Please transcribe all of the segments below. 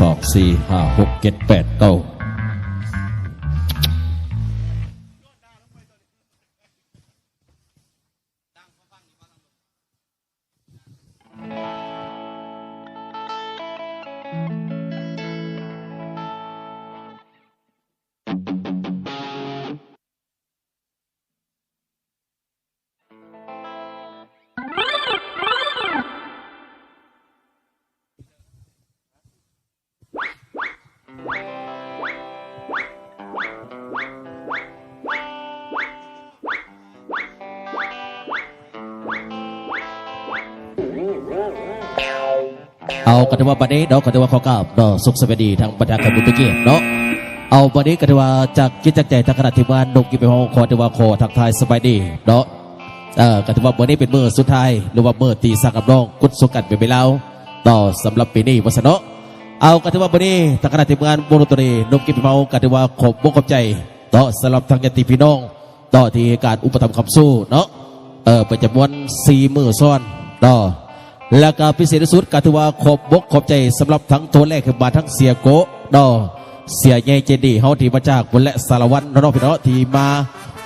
สองสี่ห้าหกเจ็ดแปดเก้า เอากระทว่าบัดนี้เนาะกระทว่าข้อกราบเนาะสุขสวัสดีทางบรรดาแขกผู้มีเกียเนาะเอาบัดนี้กระทว่าจากกิจจักใจทางคณะทีมงานนกกินไปห้องคอทว่าคอทักทยสบายดีเนาะเอ่อกระทว่าวันนี้เป็นเมื่อสุดท้ายหรือว่าเมื่อตีสักกับน้องกุศสกันไปไปแล้วต่อสำหรับปีนี้วัสเนาะเอากระทว่าวันนี้ทางคณะทีมงานวงดนตรีนกกินไปเมากระทว่าขอบวงขอบใจเนาะสำหรับทางญาติพี่น้องต่อที่การอุปถัมภ์คำสู้เนาะเออเป็นจำนวนสี่มือซ้อนเนาะ และก็พิเศษที่สุดก็ถือว่าขอบบกขอบใจสำหรับทั้งตัวแรกคือบาทั้งเสียโกดอเสียใหญ่เจดีเฮาที่มาจากบุญและสารวัตรน้องพี่น้องที่มา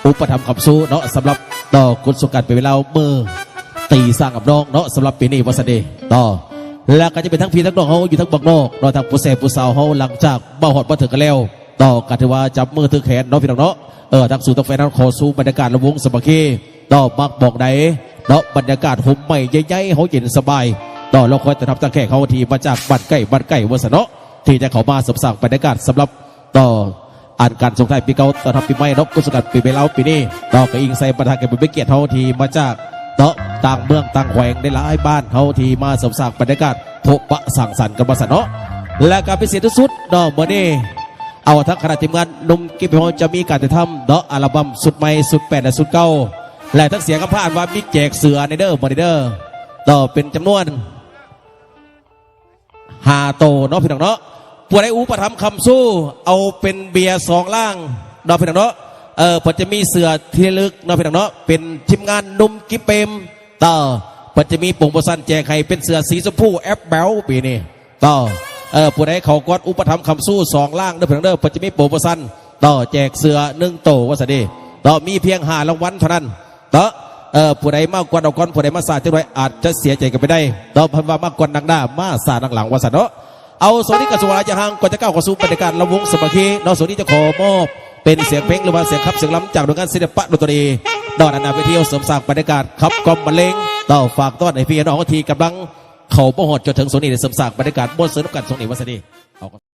อุปถัมภ์คำสู้เนาะสำหรับดอคุณสุกัดเป็นเวลาเมื่อตีสร้างกับน้องเนาะสำหรับปีนี้วันเสาร์ต่อแล้วก็จะเป็นทั้งพี่ทั้งน้องเฮาอยู่ทั้งบักนอกเนาทั้งผู้แสบผู้สาวเฮาหลังจากบ้าหอดมาถึงกันแล้วต่อก็ถือว่าจับมือถือแขนเนาะพี่น้องเนาะเออทั้งสู่ทั้งแฟนทั้งขอสู้บรรยากาศระวงสามัคคีต่อมักบอกไหน เนาะบรรยากาศห่มใหม่ใหญ่ๆเฮาเย็นสบายต่อเราคอยจะทำตะแข่เขาทีมาจากบ้านใกล้บ้านใกล้วัสเนาะที่จะเข้ามาสมสั่งบรรยากาศสำหรับต่ออ่านการส่งท้ายปีเก่าต่อทำปีใหม่นกกุศลปีไปแล้วปีนี้ต่อกระอิงใส่ประธานแก่บุญเกียรติเขาทีมาจากเนาะต่างเมืองต่างแขวงได้หลายบ้านเขาทีมาสมสั่งบรรยากาศพบปะสั่งสรรค์กันมาสเนาะและการพิเศษที่สุดเนาะเมื่อนี้เอาทั้งคณะทีมงานนุ่มกิมพงจะมีการถ่ายทำเนาะอัลบั้มสุดใหม่สุดแปดและสุดเก้า และทั้งเสียงคำพานว่ามีแจกเสือในเด้อมอนิเดอร์ต่อเป็นจำนวนหาโตเนาะพี่น้องเนาะปวดไอ้อูประทำคำสู้ เอาเป็นเบียร์สองล่างเนาะพี่น้องเนาะเออพอจะมีเสือที่ลึกเนาะพี่น้องเนาะเป็นทีมงานนุ่มกิเปมต่อพอจะมีปุ่งประสันแจกให้เป็นเสือสีชมพูแอปแบลปีนี้ต่อเออปวดไอ้เขากอดอุปถัมภ์คำสู้สองล่างเด้อพี่น้องเด้อพอจะมีปุ่งประสันต่อแจกเสือหนึ่งโตวัสดีต่อมีเพียงหารางวัลเท่านั้น ต่อเออผู้ใดมากกว่าดอกก้อนผู้ใดมาสาดจังไรอาจจะเสียใจกันไปได้ดอกพันว่ามากกว่านักหน้ามาสาดหลังว่าสันเนาะเอาสวัสดีกับสวาจะห่างก่อนจะก้าวเข้าสู่บรรยากาศระวงสมาคีนอกสวัสดีจะขอมอบเป็นเสียงเพลงหรือว่าเสียงขับเสียงล้ำจากหน่วยงานศิลปะดนตรีดอนอนาเวทีเสริมสร้างบรรยากาศขับกล่อมบรรเลงต่อฝากต้อนให้พี่น้องทีกำลัง เขาประหดจนถึงสนนี้ในเสริมสร้างบรรยากาศบนเสริมกันสวนนี้วัสดีเอา